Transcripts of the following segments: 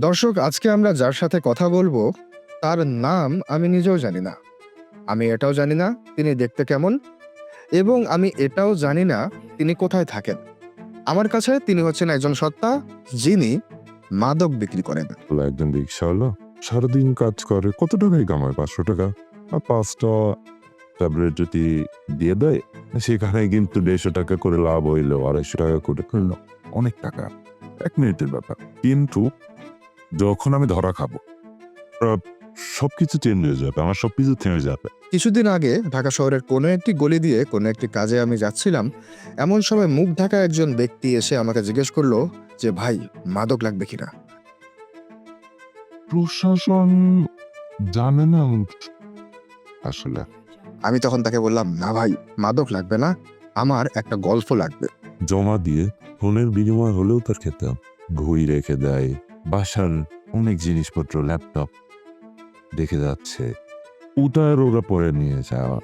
দর্শক, আজকে আমরা যার সাথে কথা বলব, তার নাম আমি নিজেও জানি না। আমি এটাও জানি না তিনি দেখতে কেমন এবং আমি এটাও জানি না তিনি কোথায় থাকেন। আমার কাছে তিনি হচ্ছেন একজন সত্তা, যিনি মাদক বিক্রি করেন। একজন রিক্সাওয়ালা সারাদিন কাজ করে, কত টাকাই কামায়? পাঁচশো টাকা? আর পাঁচটা ট্যাবলেট যদি দিয়ে দেয়, সেখানে কিন্তু দেড়শো টাকা করে লাভ হইল, আড়াইশো টাকা করে অনেক টাকা। এক মিনিটের ব্যাপার। কিন্তু যখন আমি ধরা খাব। আহ, সবকিছু চেঞ্জ হয়ে যাবে আমার সবকিছু থেমে যাবে কিছুদিন আগে ঢাকা শহরের কোনো একটি গলি দিয়ে কোনো একটি কাজে আমি যাচ্ছিলাম এমন সময় মুখ ঢাকা একজন ব্যক্তি এসে আমাকে জিজ্ঞেস করল যে ভাই মাদক লাগবে কিনা? প্রশাসন জানে না আসলে। আমি তখন তাকে বললাম না ভাই মাদক লাগবে না আমার একটা গল্প লাগবে। জমা দিয়ে ফোনের বিনিময় হলেও তার খেতাম। ঘুই রেখে দেয় বাসার অনেক জিনিসপত্র ল্যাপটপ দেখে যাচ্ছে। ওটার ওরা পরে নিয়ে যাওয়া।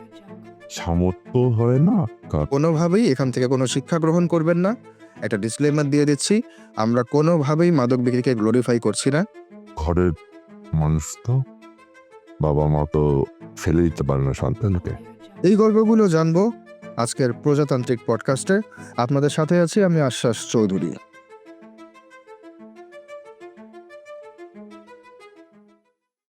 সামর্থ্য হয় না কোনোভাবেই এখান থেকে কোনো শিক্ষা গ্রহণ করবেন না। একটা ডিসক্লেমার দিয়ে দিচ্ছি আমরা কোনোভাবেই মাদক বিক্রিকে গ্লোরিফাই করছি না। ঘরের মানুষ তো বাবা মা তো ফেলে দিতে পারে না সন্তানকে। এই গল্পগুলো জানব আজকের প্রজাতান্ত্রিক পডকাস্টে আপনাদের সাথে আছি আমি আশ্বাস চৌধুরী।